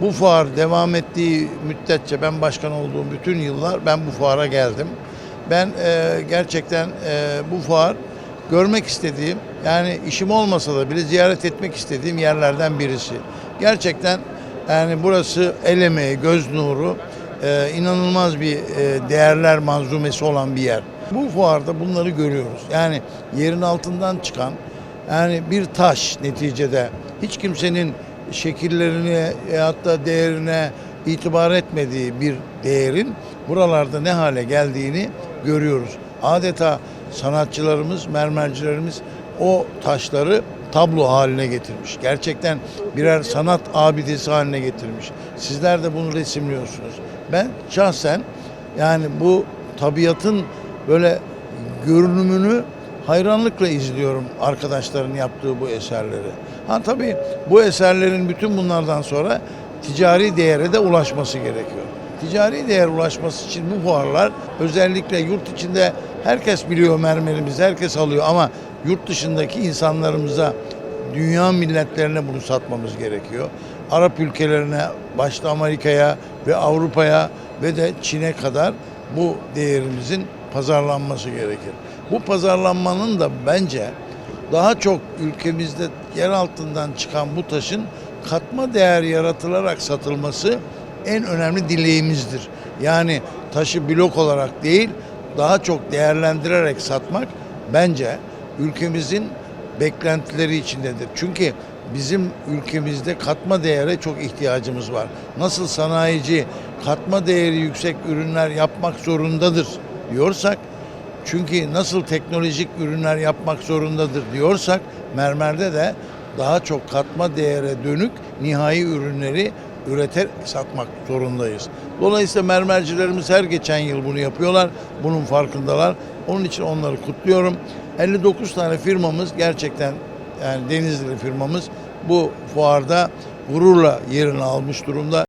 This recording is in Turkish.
Bu fuar devam ettiği müddetçe ben başkan olduğum bütün yıllar ben bu fuara geldim. Ben e, gerçekten e, bu fuar görmek istediğim yani işim olmasa da bile ziyaret etmek istediğim yerlerden birisi. Gerçekten yani burası el emeği, göz nuru, e, inanılmaz bir e, değerler manzumesi olan bir yer. Bu fuarda bunları görüyoruz. Yani yerin altından çıkan yani bir taş neticede hiç kimsenin şekillerine da değerine itibar etmediği bir değerin buralarda ne hale geldiğini görüyoruz. Adeta sanatçılarımız, mermercilerimiz o taşları tablo haline getirmiş. Gerçekten birer sanat abidesi haline getirmiş. Sizler de bunu resimliyorsunuz. Ben şahsen yani bu tabiatın böyle görünümünü hayranlıkla izliyorum arkadaşların yaptığı bu eserleri. Ha tabii bu eserlerin bütün bunlardan sonra ticari değere de ulaşması gerekiyor. Ticari değer ulaşması için bu fuarlar özellikle yurt içinde herkes biliyor mermerimizi, herkes alıyor ama yurt dışındaki insanlarımıza, dünya milletlerine bunu satmamız gerekiyor. Arap ülkelerine, başta Amerika'ya ve Avrupa'ya ve de Çin'e kadar bu değerimizin pazarlanması gerekir. Bu pazarlanmanın da bence daha çok ülkemizde yer altından çıkan bu taşın katma değer yaratılarak satılması en önemli dileğimizdir. Yani taşı blok olarak değil, daha çok değerlendirerek satmak bence ülkemizin beklentileri içindedir. Çünkü bizim ülkemizde katma değere çok ihtiyacımız var. Nasıl sanayici katma değeri yüksek ürünler yapmak zorundadır diyorsak, çünkü nasıl teknolojik ürünler yapmak zorundadır diyorsak, mermerde de daha çok katma değere dönük nihai ürünleri üreter satmak zorundayız. Dolayısıyla mermercilerimiz her geçen yıl bunu yapıyorlar. Bunun farkındalar. Onun için onları kutluyorum. 59 tane firmamız gerçekten yani Denizli firmamız bu fuarda gururla yerini almış durumda.